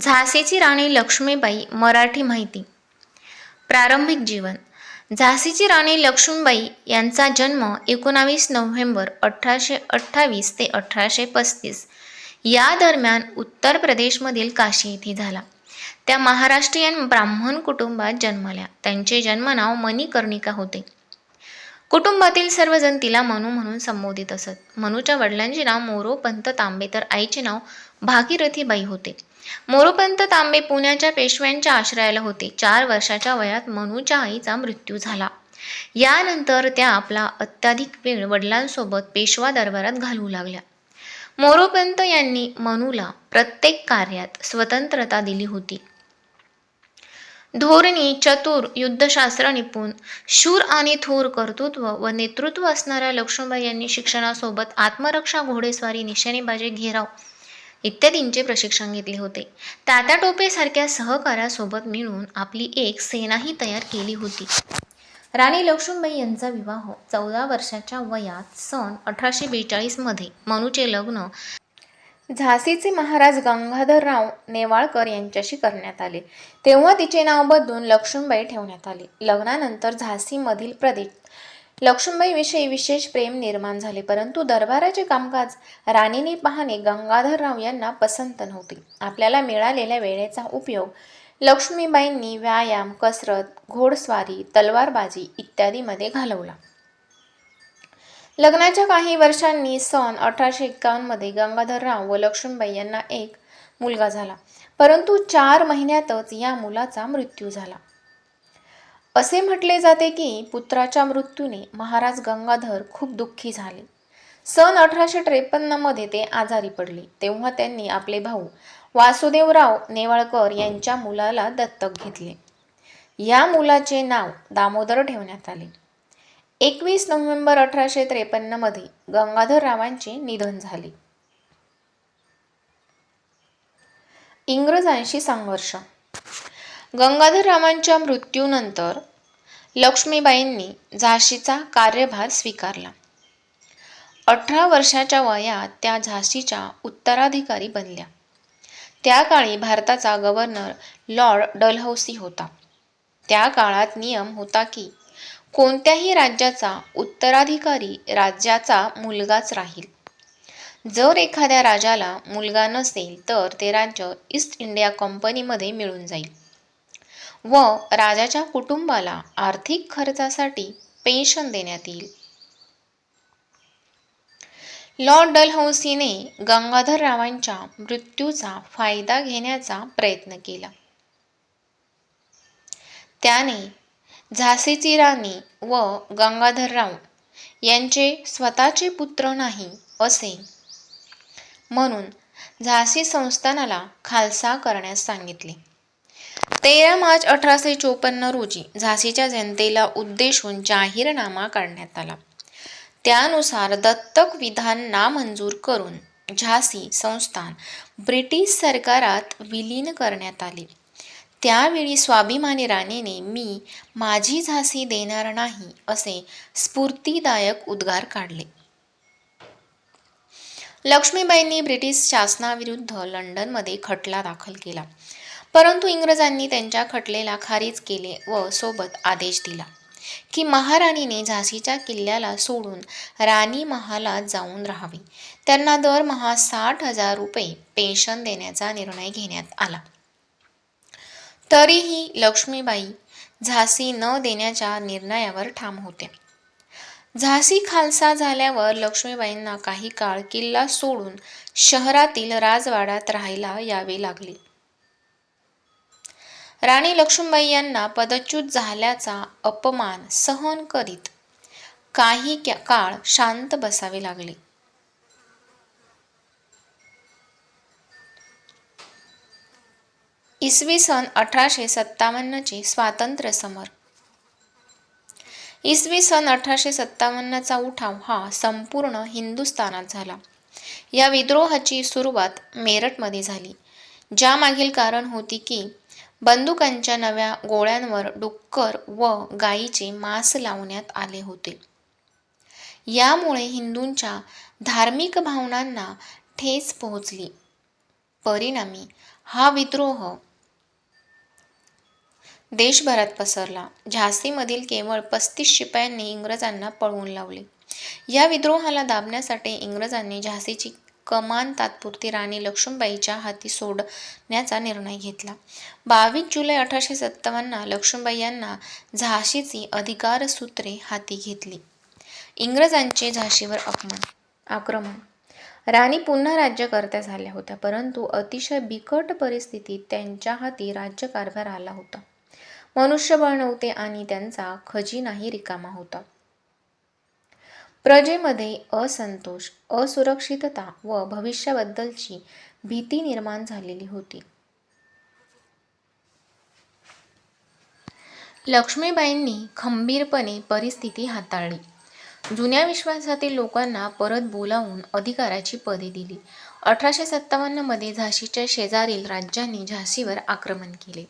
झाशीची राणी लक्ष्मीबाई मराठी माहिती. प्रारंभिक जीवन. झाशीची राणी लक्ष्मीबाई यांचा जन्म एकोणावीस नोव्हेंबर अठराशे अठ्ठावीस ते अठराशे पस्तीस. या दरम्यान उत्तर प्रदेशमधील काशी येथे झाला. त्या महाराष्ट्रीयन ब्राह्मण कुटुंबात जन्मल्या. त्यांचे जन्मनाव मणिकर्णिका होते. कुटुंबातील सर्वजण तिला मनू म्हणून संबोधित असत. मनूच्या वडिलांचे नाव मोरोपंत तांबे तर आईचे नाव भागीरथीबाई होते. मोरोपंत तांबे पुण्याच्या पेशव्यांच्या आश्रयाला होते. चार वर्षाच्या वयात मनूच्या आईचा मृत्यू झाला. यानंतर त्या आपला अत्याधिक वेळ वडिलांसोबत पेशवा दरबारात घालवू लागल्या. मोरोपंत यांनी मनूला प्रत्येक कार्यात स्वतंत्रता दिली होती. धोरणी चतुर युद्धशास्त्र निपुण शूर आणि थोर कर्तृत्व व नेतृत्व असणाऱ्या लक्ष्मीबाई यांनी शिक्षणासोबत आत्मरक्षा घोडेस्वारी निशाणेबाजी घेराव इत्यादींचे प्रशिक्षण घेतले होते. तात्या टोपेसारख्या सहकारासोबत मिळून आपली एक सेनाही तयार केली होती. राणी लक्ष्मीबाई यांचा विवाह चौदा वर्षाच्या वयात सन अठराशे बेचाळीसमध्ये मनूचे लग्न झाशीचे महाराज गंगाधरराव नेवाळकर यांच्याशी करण्यात आले. तेव्हा तिचे नाव बदलून लक्ष्मीबाई ठेवण्यात आले. लग्नानंतर झाशीमधील प्रदेश लक्ष्मीबाईविषयी विशेष प्रेम निर्माण झाले परंतु दरबाराचे कामकाज राणीने पाहणे गंगाधरराव यांना पसंत नव्हते. आपल्याला मिळालेल्या वेळेचा उपयोग लक्ष्मीबाईंनी व्यायाम कसरत घोडस्वारी तलवारबाजी इत्यादीमध्ये घालवला. लग्नाच्या काही वर्षांनी सन अठराशे एक्कावन्नमध्ये गंगाधरराव व लक्ष्मीबाई यांना एक मुलगा झाला परंतु चार महिन्यातच या मुलाचा मृत्यू झाला. असे म्हटले जाते की पुत्राच्या मृत्यूने महाराज गंगाधर खूप दुःखी झाले. सन अठराशे त्रेपन्नमध्ये ते आजारी पडले. तेव्हा त्यांनी आपले भाऊ वासुदेवराव नेवाळकर यांच्या मुलाला दत्तक घेतले. या मुलाचे नाव दामोदर ठेवण्यात आले. एकवीस नोव्हेंबर अठराशे त्रेपन्नमध्ये गंगाधररावांचे निधन झाले. इंग्रजांशी संघर्ष गंगाधररावांच्या मृत्यूनंतर लक्ष्मीबाईंनी झाशीचा कार्यभार स्वीकारला. अठरा वर्षाच्या वयात त्या झाशीच्या उत्तराधिकारी बनल्या. त्या काळी भारताचा गव्हर्नर लॉर्ड डलहौसी होता. त्या काळात नियम होता की कोणत्याही राज्याचा उत्तराधिकारी राज्याचा मुलगाच राहील. जर एखाद्या राजाला मुलगा नसेल तर ते राज्य ईस्ट इंडिया कंपनीमध्ये मिळून जाईल. व राजाच्या कुटुंबाला आर्थिक खर्चासाठी पेन्शन देण्यात येईल. लॉर्ड डलहौसीने गंगाधररावांच्या मृत्यूचा फायदा घेण्याचा प्रयत्न केला. त्याने झाशीची राणी व गंगाधरराव यांचे स्वतःचे पुत्र नाही असे म्हणून झाशी संस्थानाला खालसा करण्यास सांगितले. तेरा मार्च अठराशे चोपन्न रोजी झाशीच्या जनतेला उद्देशून जाहीरनामा काढण्यात आला. त्यानुसार दत्तक विधान नामंजूर करून झाशी संस्थान ब्रिटिश सरकारात विलीन करण्यात आले. त्यावेळी स्वाभिमानी राणीने मी माझी झाशी देणार नाही असे स्फूर्तीदायक उद्गार काढले. लक्ष्मीबाईंनी ब्रिटिश शासनाविरुद्ध लंडनमध्ये खटला दाखल केला. परंतु इंग्रजांनी त्यांच्या खटलेला खारिज केले व सोबत आदेश दिला की महाराणीने झाशीच्या किल्ल्याला सोडून राणी महालात जाऊन राहावी. त्यांना दरमहा साठ हजार रुपये पेन्शन देण्याचा निर्णय घेण्यात आला. तरीही लक्ष्मीबाई झाशी न देण्याच्या निर्णयावर ठाम होते झाशी खालसा झाल्यावर लक्ष्मीबाईंना काही काळ किल्ला सोडून शहरातील राजवाड्यात राहायला यावे लागले. राणी लक्ष्मीबाई यांना पदच्युत झाल्याचा अपमान सहन करीत काही काळ शांत बसावे लागले. इसवी सन अठराशे सत्तावन्नचे स्वातंत्र्य समर. इसवी सन अठराशे सत्तावन्नचा उठाव हा संपूर्ण हिंदुस्थानात झाला. या विद्रोहाची सुरुवात मेरठमध्ये झाली. ज्यामागील कारण होती की बंदुकांच्या नव्या गोळ्यांवर डुक्कर व गायीचे मांस लावण्यात आले होते. यामुळे हिंदूंच्या धार्मिक भावनांना ठेच पोहोचली. परिणामी हा विद्रोह देशभरात पसरला. झाशीमधील केवळ पस्तीस शिपायांनी इंग्रजांना पळवून लावले. या विद्रोहाला दाबण्यासाठी इंग्रजांनी झाशीची कमान तात्पुरती राणी लक्ष्मीबाईच्या हाती सोडण्याचा निर्णय घेतला. बावीस जुलै अठराशे सत्तावन्न लक्ष्मीबाई यांना झाशीची अधिकारसूत्रे हाती घेतली. इंग्रजांचे झाशीवर अपमान आक्रमण. राणी पुन्हा राज्यकर्त्या झाल्या होत्या परंतु अतिशय बिकट परिस्थितीत त्यांच्या हाती राज्यकारभार आला होता. मनुष्यबळ नव्हते आणि त्यांचा खजिनाही रिकामा होता. प्रजेमध्ये असंतोष असुरक्षितता व भविष्याबद्दलची भीती निर्माण झालेली होती. लक्ष्मीबाईंनी खंबीरपणे परिस्थिती हाताळली. जुन्या विश्वासातील लोकांना परत बोलावून अधिकाराची पदे दिली. अठराशे सत्तावन्नमध्ये झाशीच्या शेजारील राज्यांनी झाशीवर आक्रमण केले.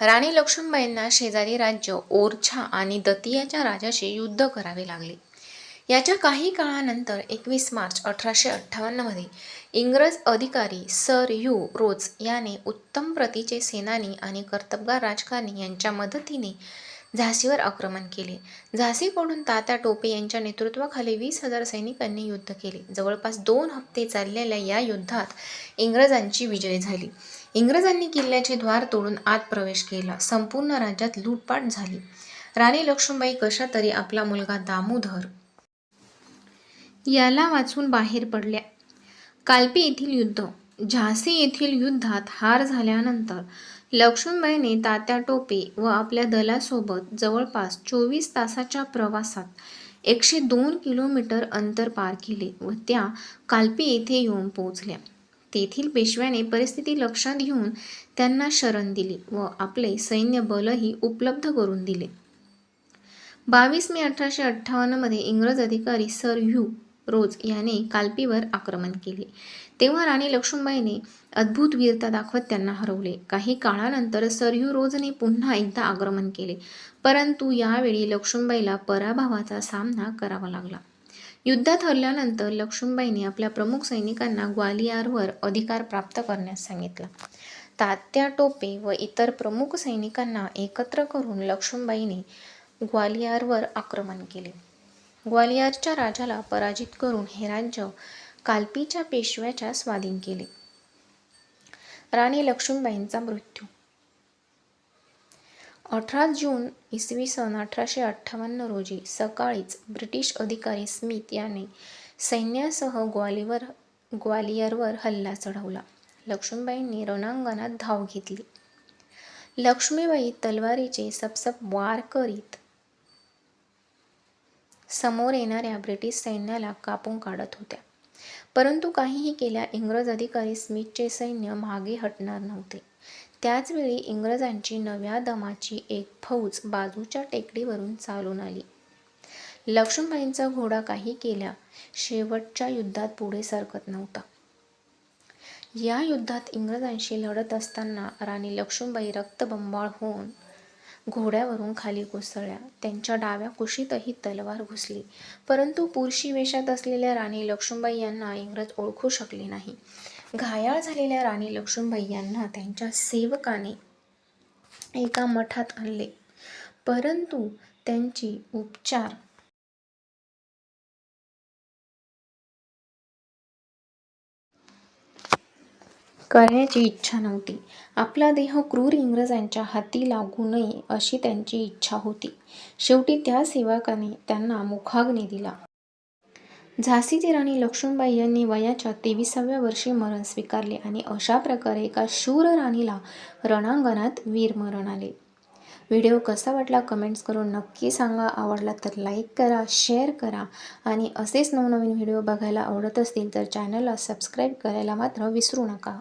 राणी लक्ष्मीबाईंना शेजारी राज्य ओरछा आणि दतियाच्या राजाशी युद्ध करावे लागले. याच्या काही काळानंतर एकवीस मार्च अठराशे अठ्ठावन्नमध्ये इंग्रज अधिकारी सर यू रोज याने उत्तम प्रतीचे सेनानी आणि कर्तबगार राजकारणी यांच्या मदतीने झाशीवर आक्रमण केले. झाशीकडून तात्या टोपे यांच्या नेतृत्वाखाली वीस हजार सैनिकांनी युद्ध केले. जवळपास दोन हप्ते चाललेल्या या युद्धात इंग्रजांची विजय झाली. इंग्रजांनी किल्ल्याचे द्वार तोडून आत प्रवेश केला. संपूर्ण राज्यात लूटपाट झाली. राणी लक्ष्मीबाई कशा तरी आपला मुलगा दामोदर याला वाचून बाहेर पडल्या. कालपी येथील युद्ध झाशी येथील युद्धात हार झाल्यानंतर लक्ष्मीबाईने तात्या टोपे व आपल्या दलासोबत जवळपास चोवीस तासाच्या प्रवासात एकशे दोन किलोमीटर अंतर पार केले व त्या कालपी येथे येऊन पोहोचल्या. तेथील पेशव्याने परिस्थिती लक्षात घेऊन त्यांना शरण दिली व आपले सैन्य बलही उपलब्ध करून दिले. बावीस मे अठराशे अठ्ठावन्नमध्ये इंग्रज अधिकारी सर ह्यू रोज याने कालपीवर आक्रमण केले. तेव्हा राणी लक्ष्मीबाईने अद्भुत वीरता दाखवत त्यांना हरवले. काही काळानंतर सरयू रोजने पुन्हा एकदा आक्रमण केले. परंतु यावेळी लक्ष्मीबाईला पराभवाचा सामना करावा लागला. युद्धात हरल्यानंतर लक्ष्मीबाईने आपल्या प्रमुख सैनिकांना ग्वालियारवर अधिकार प्राप्त करण्यास सांगितला. तात्या टोपे व इतर प्रमुख सैनिकांना एकत्र करून लक्ष्मीबाईने ग्वालियारवर आक्रमण केले. ग्वालियरच्या राजाला पराजित करून हे राज्य कालपीच्या पेशव्याच्या स्वाधीन केले. राणी लक्ष्मीबाईंचा मृत्यू. अठरा जून इसवी सन अठराशे अठ्ठावन्न रोजी सकाळीच ब्रिटिश अधिकारी स्मिथ याने सैन्यासह ग्वालियर ग्वालियरवर हल्ला चढवला. लक्ष्मीबाईंनी रणांगणात धाव घेतली. लक्ष्मीबाई तलवारीचे सपसप वार करीत समोर येणाऱ्या ब्रिटिश सैन्याला कापून काढत होत्या. परंतु काहीही केल्या इंग्रज अधिकारी स्मिथचे सैन्य मागे हटणार नव्हते. त्याचवेळी इंग्रजांची नव्या दमाची एक फौज बाजूच्या टेकडीवरून चालून आली. लक्ष्मीबाईंचा घोडा काही केल्या शेवटच्या युद्धात पुढे सरकत नव्हता. या युद्धात इंग्रजांशी लढत असताना राणी लक्ष्मीबाई रक्तबंबाळ होऊन घोड्यावरून खाली कोसळल्या. त्यांच्या डाव्या कुशीतही तलवार घुसली. परंतु पुरुषी वेशात असलेल्या राणी लक्ष्मीबाई यांना इंग्रज ओळखू शकले नाही. घायाळ झालेल्या राणी लक्ष्मीबाई यांना त्यांच्या सेवकाने एका मठात आणले. परंतु त्यांची उपचार करण्याची इच्छा नव्हती. आपला देह क्रूर इंग्रजांच्या हाती लागू नये अशी त्यांची इच्छा होती. शेवटी त्या सेवकाने त्यांना मुखाग्नी दिला. झाशीची राणी लक्ष्मीबाई यांनी वयाच्या तेविसाव्या वर्षी मरण स्वीकारले आणि अशा प्रकारे एका शूर राणीला रणांगणात वीरमरण आले. व्हिडिओ कसा वाटला कमेंट्स करून नक्की सांगा. आवडला तर लाईक करा शेअर करा आणि असेच नवनवीन व्हिडिओ बघायला आवडत असतील तर चॅनलला सबस्क्राईब करायला मात्र विसरू नका.